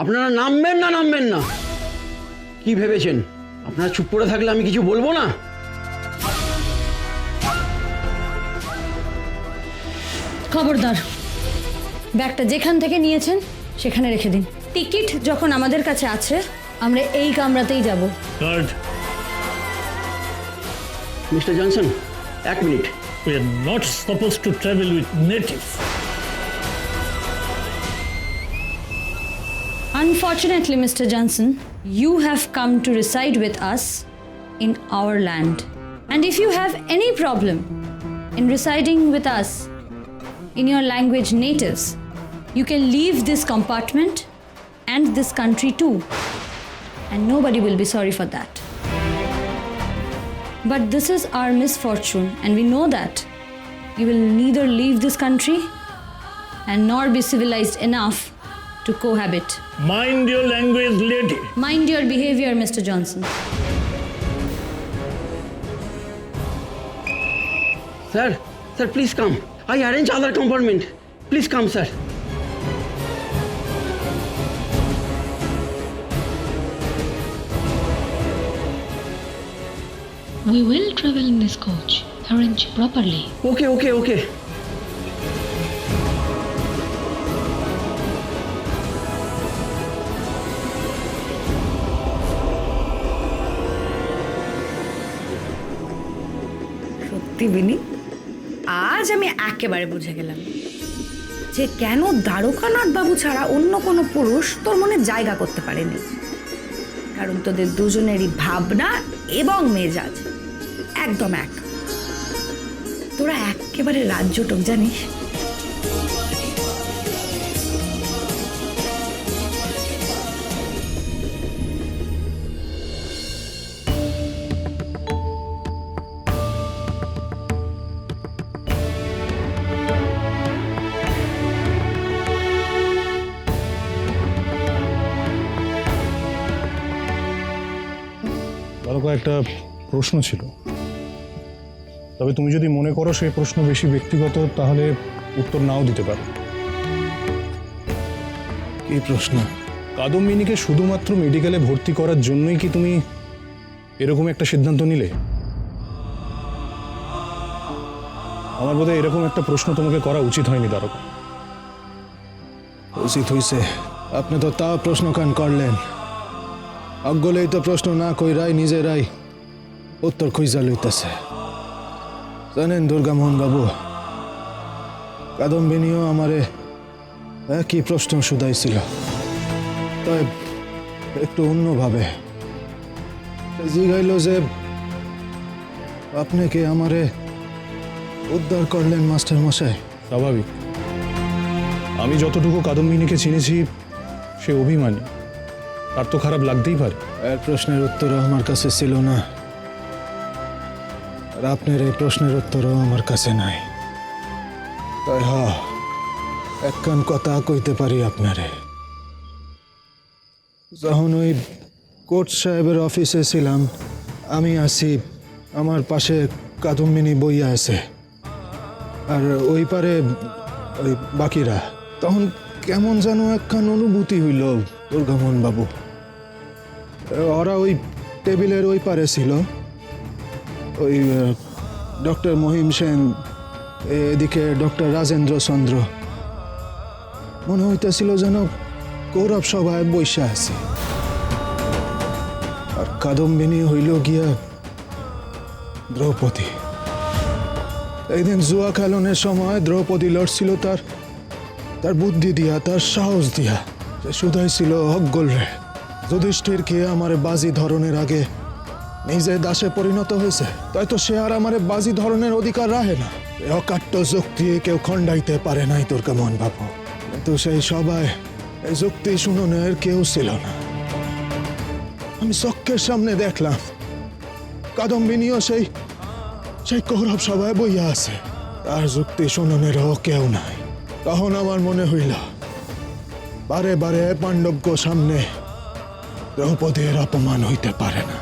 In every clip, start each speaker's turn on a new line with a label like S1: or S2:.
S1: আপনারা নামবেন না নামবেন না। কি ভেবেছেন? আপনারা চুপ করে থাকলে আমি কিছু বলব না?
S2: খবরদার ব্যাগটা যেখান থেকে নিয়েছেন সেখানে রেখে দিন। টিকিট যখন আমাদের কাছে আছে আমরা এই কামরাতেই যাব।
S3: গার্ড
S1: মিস্টার জনসন এক মিনিট।
S3: We are not supposed to travel with natives.
S2: Unfortunately, Mr. Johnson, you have come to reside with us in our land. And if you have any problem in residing with us in your language natives, you can leave this compartment and this country too. And nobody will be sorry for that. But this is our misfortune, and we know that you will neither leave this country and nor be civilized enough to cohabit.
S3: Mind your language, lady.
S2: Mind your behavior, Mr. Johnson.
S1: Sir, sir, please come. I arrange other compartment. Please come, sir.
S4: We will travel in this coach. Arrange properly.
S1: Okay, okay, okay.
S5: সত্যি বিনি? আজ আমি একেবারে বুঝে গেলাম যে কেন দ্বারকানাথ বাবু ছাড়া অন্য কোনো পুরুষ তোর মনে জায়গা করতে পারেনি। কারণ তোদের দুজনেরই ভাবনা এবং মেজাজ একদম এক। তোরা একেবারে রাজ্যটক জানিস?
S6: একটা প্রশ্ন ছিল। তবে তুমি যদি মনে করো সেই প্রশ্ন বেশি ব্যক্তিগত তাহলে উত্তর নাও দিতে পারো। কি প্রশ্ন? কাদম্বিনীকে শুধুমাত্র মেডিকেলে ভর্তি করার জন্যই কি তুমি এরকম একটা সিদ্ধান্ত নিলে? আমার বোধহয় এরকম একটা প্রশ্ন তোমাকে করা উচিত হয়নি দ্বারকা
S7: উচিত হইছে। আপনি তো তাও প্রশ্ন কান করলেন। অজ্ঞলেই তো প্রশ্ন না কইরাই নিজেরাই উত্তর খুঁজা লইতেছে। জানেন দুর্গামোহন বাবু কাদম্বিনীও আমারে একই প্রশ্ন শুধাইছিল। তবে একটু অন্যভাবে। জিগাইল যে, আপনি কি আমারে উদ্ধার করলেন, মাস্টার মশাই?
S6: স্বাভাবিক। আমি যতটুকু কাদম্বিনীকে চিনেছি, সে অভিমানী। তার তো খারাপ লাগতেই পারে।
S7: এর প্রশ্নের উত্তর আমার কাছে ছিল না। আর আপনার এই প্রশ্নের উত্তরও আমার কাছে নাই। তাই হ একখান কথা কইতে পারি আপনারে। যখন ওই কোর্ট সাহেবের অফিসে ছিলাম, আমি আসি আমার পাশে কাদম্বিনী বইয়া আছে। আর ওই পারে ওই বাকিরা। তখন কেমন যেন একখান অনুভূতি হইল দুর্গামোহন বাবু ওরা ওই টেবিলের ওই পারে ছিল। ওই ডক্টর মহিম সেন এদিকে ডক্টর রাজেন্দ্র চন্দ্র। মনে হইতেছিল যেন কৌরব সভায় বৈশা আছে। আর কাদম্বিনী হইল গিয়া দ্রৌপদী। এইদিন জুয়া খেলনের সময় দ্রৌপদী লড়ছিল তার তার বুদ্ধি দিয়া, তার সাহস দিয়া। সে শুধাইছিল অজ্ঞল রে। যুধিষ্ঠির কে আমারে বাজি ধরনের আগে? নিজে দাসে পরিণত হয়েছে, তাই তো সে আর আমারে বাজি ধরনের অধিকার রাখে না। অকাট্য যুক্তি কেউ খণ্ডাইতে পারে নাই তোর কেমন বাবু কিন্তু সেই সবাই এই যুক্তি শুননের কেউ ছিল না। আমি চক্ষের সামনে দেখলাম, কাদম্বিনীও সেই সেই কৌরব সভায় বইয়া আছে। তার যুক্তি শুননেরও কেউ নাই। তখন আমার মনে হইল, বারে বারে পাণ্ডবজ্ঞ সামনে দ্রৌপদীর অপমান হইতে পারে না।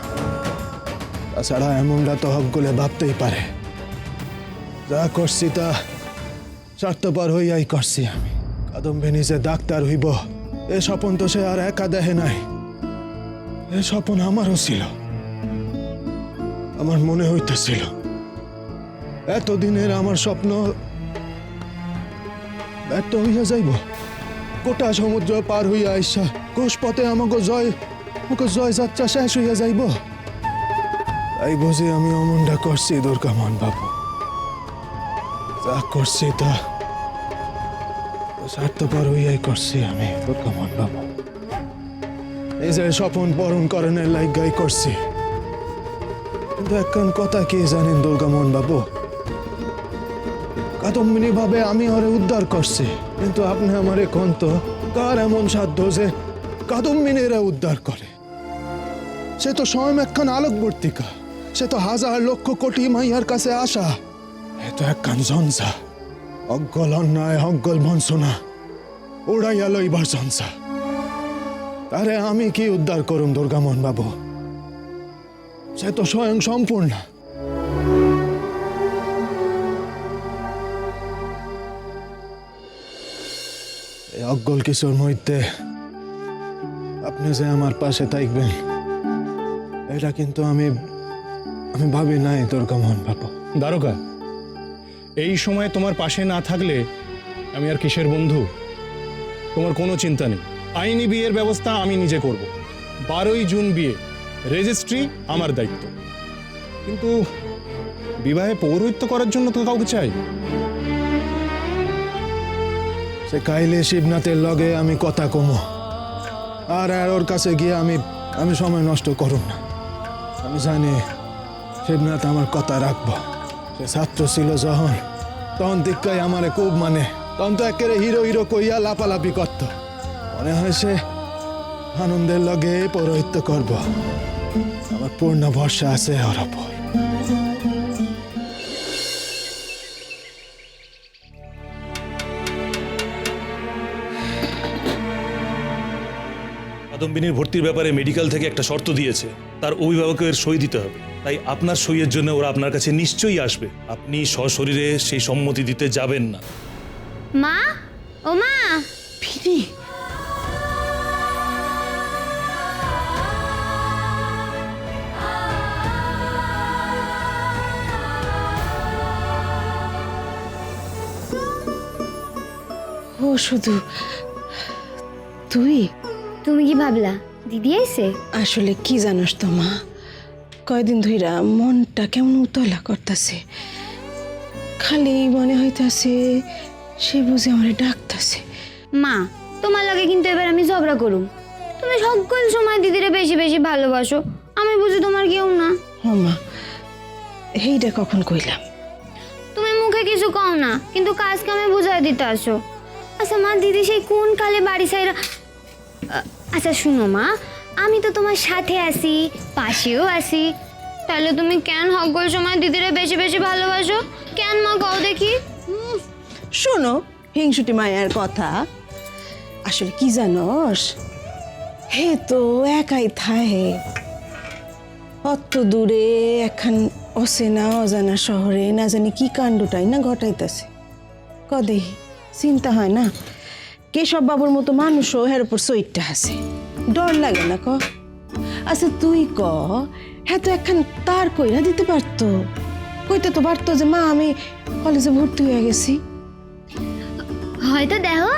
S7: তাছাড়া এমনটা তো হকগুলে ভাবতেই পারে। যা করছি তা স্বার্থপর হইয়াই করছি আমি। কাদম্বিনী যে ডাক্তার হইব। এ স্বপন তো সে আর একা দেখে নাই। এ স্বপন আমারও ছিল। আমার মনে হইতেছিল। এতদিনের আমার স্বপ্ন ব্যর্থ হইয়া যাইব। গোটা সমুদ্র পার হইয়া আইসা কোষ পথে আমাকে জয় আমাকে জয় যাত্রা শেষ হইয়া যাইব। তাই বুঝি আমি অমনটা করছি দুর্গামন বাবু। যা করছি তা স্বার্থপর হইয়াই করছি আমি দুর্গামন বাবু। নিজের স্বপন পূরণ করণের লাইগাই করছি। কিন্তু একখান কথা কি জানেন দুর্গামোহন বাবু? কাদম্বিনী ভাবে আমি ওরে উদ্ধার করছি, কিন্তু আপনি আমারে কোন তো? কার এমন সাধ্য যে কাদম্বিনীরা উদ্ধার করে? সে তো স্বয়ং একখান আলোকবর্তিকা। সে তো হাজার লক্ষ কোটি মাইয়ার কাছে আসা। এ তো একখান জনসা অজ্ঞল অন্যায় অজ্ঞল বংশনা উড়াইয়া লইবার জনসা তারে আমি কি উদ্ধার করুম, দুর্গামোহন বাবু? সে তো স্বয়ং সম্পূর্ণ। অজ্ঞল কিশোর মধ্যে আপনি যে আমার পাশে থাকবেন এটা কিন্তু আমি আমি ভাবি নাই দুর্গামোহন বাবু
S6: দ্বারকা এই সময় তোমার পাশে না থাকলে আমি আর কিসের বন্ধু? তোমার কোনো চিন্তা নেই। আইনি বিয়ের ব্যবস্থা আমি নিজে করব। বারোই জুন বিয়ে রেজিস্ট্রি আমার দায়িত্ব। কিন্তু বিবাহে পৌরোহিত্য করার জন্য তো কাউকে চাই।
S7: সে কাইলে শিবনাথের লগে আমি কথা কমো। আর আর ওর কাছে গিয়ে আমি আমি সময় নষ্ট করুম না। আমি জানি শিবনাথ আমার কথা রাখব। সে ছাত্র ছিল যখন, তখন দিকটাই আমারে খুব মানে। তখন তো একেবারে হিরো হিরো কইয়া লাপালাপি করত। মনে হয় সে আনন্দের লগে পৌরোহিত্য করব। আমার পূর্ণ ভরসা আছে ওর ওপর।
S8: কাদম্বিনীর ভর্তির ব্যাপারে মেডিকেল থেকে একটা শর্ত দিয়েছে। তার অভিভাবকের সই দিতে হবে। তাই আপনার সইয়ের জন্য ওরা আপনার কাছে নিশ্চয়ই আসবে। আপনি সশরীরে সেই সম্মতি দিতে যাবেন না।
S9: মা? ও মা?
S10: ফিরি। ও শুধু তুই?
S9: তুমি কি ভাবলা? দিদি আইছে?
S10: আসলে কি জানোস তো মা কয়দিন ধইরা মনটা কেমন উতলা করতেছে। খালি মনে হইতাছে সে বুঝে আমারে ডাকতাছে।
S9: মা তোমার লাগে কিন্তু এবার আমি ঝগড়া করুম। তুমি সকল সময় দিদিরে বেশি বেশি ভালোবাসো আমি বুঝি তোমার কেউ না।
S10: ও মা এইটা কখন কইলাম?
S9: তুমি মুখে কিছু কও না কিন্তু কাজ কামে বুঝাই দিতে আসো। আচ্ছা মা দিদি সেই কোন কালে বাড়ি সাইরা আচ্ছা শুনো মা, আমি তো তোমার সাথে আছি, পাশেও আছি। তাহলে তুমি কেন সকল সময় দিদিরে বেশি বেশি ভালোবাসো? কেন মা কও দেখি?
S10: শোনো, হিংসুটি মায়ের কথা। আসলে কি জানোস? হে তো একাই থাহে অত দূরে এখন অচেনা অজানা শহরে, না জানি কি কাণ্ডটাই না ঘটাইতেছে। কদে চিন্তা হয় না? কেশব বাবুর মতো মানুষও হের উপর সইটটা আছে। ডর লাগে না ক। আচ্ছা তুই ক হ্যাঁ তো এখন তার কইরা দিতে পারতো। কইতে তো পারতো যে মা আমি কলেজে ভর্তি হয়ে গেছি।
S9: হয়তো দেখো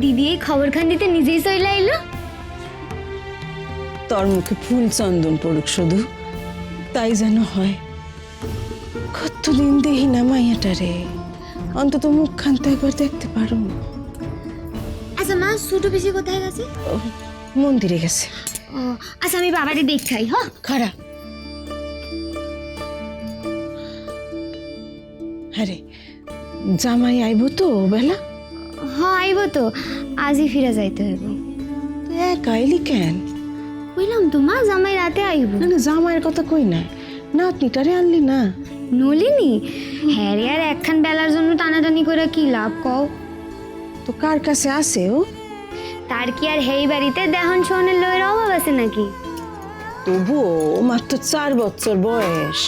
S9: দিদি এই খবর খান দিতে নিজেই চলে আইলো।
S10: তোর মুখে ফুল চন্দন পড়ুক শুধু তাই যেন হয়। কতদিন দেখি না মাইয়াটারে। অন্তত মুখখান তো একবার দেখতে পারো।
S9: আচ্ছা মা ছোট বেশি কোথায় গেছে?
S10: মন্দিরে গেছে।
S9: ও আচ্ছা আমি বাবারে দেখাই হ?
S10: খারা আরে জামাই আইব তো বেলা?
S9: হ আইব তো। আজই ফিরে যাইতে হইব।
S10: তুই একা আইলি কেন?
S9: কইলাম তো মা জামাই রাতে আইব।
S10: না না জামাইয়ের কথা কই না। নাতনিটারে আনলি না?
S9: নলিনি? হ্যাঁ রে আর একখান বেলার জন্য টানাটানি করে কি লাভ কও?
S10: তো কার কাছে আছে ও?
S9: তার কি আর হেই বাড়িতে দেহন সোনের লয়ের অভাব আছে নাকি?
S10: তবুও মাত্র চার বছর বয়স।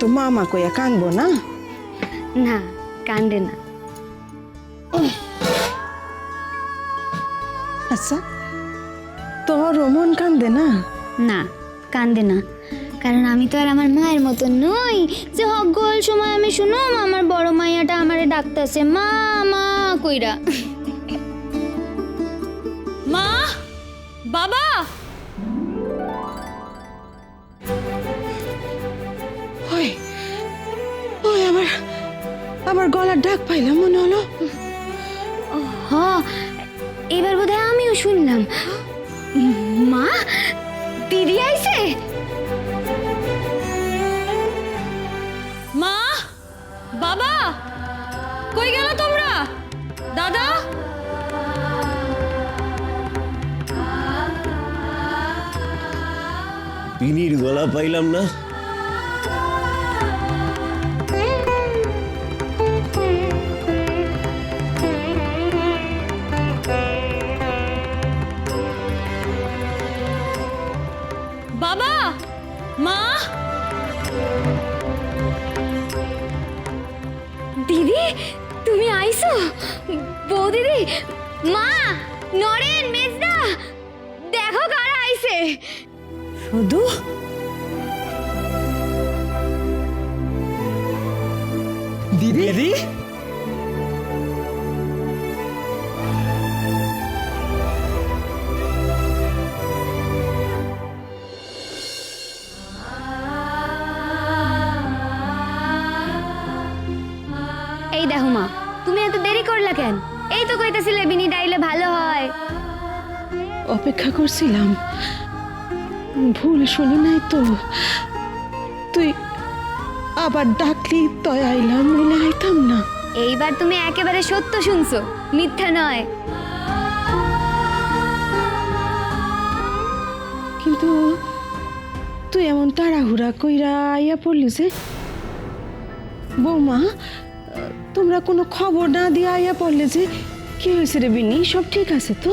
S10: তো মামা কইয়া কানবো না?
S9: না কান্দে না।
S10: আচ্ছা তোর মন কান্দে না?
S9: না কান্দে না। কারণ আমি তো আর আমার মায়ের মতো নই। যে হগল সময় আমি শুনুম আমার বড় মাইয়াটা আমারে ডাকতেছে মা মা কইরা।
S2: মা বাবা!
S10: ওই ওই আমার আমার গলার ডাক পাইলাম মনে হলো।
S9: হ এবার বোধহয় আমিও শুনলাম। মা দিদি আইছে?
S2: মা বাবা! গলা
S11: পাইলাম না।
S1: দিদি?
S9: এই দেখো মা তুমি এত দেরি করলা কেন? এই তো কইতাছিলে বিনি ডাইলে ভালো হয়।
S10: অপেক্ষা করছিলাম। ভুল শুনি নাই তো। তুই আবার ডাকলি তয় আইলাম নইলে আইতাম না।
S9: এইবার তুমি একেবারে সত্য শুনছো মিথ্যা নয়।
S10: কিন্তু তুই এমন তাড়াহুড়া কইরা আইয়া পড়লি যে। বৌমা তোমরা কোনো খবর না দিয়ে আইয়া পড়লে যে কি হয়েছে রে বিনি? সব ঠিক আছে তো?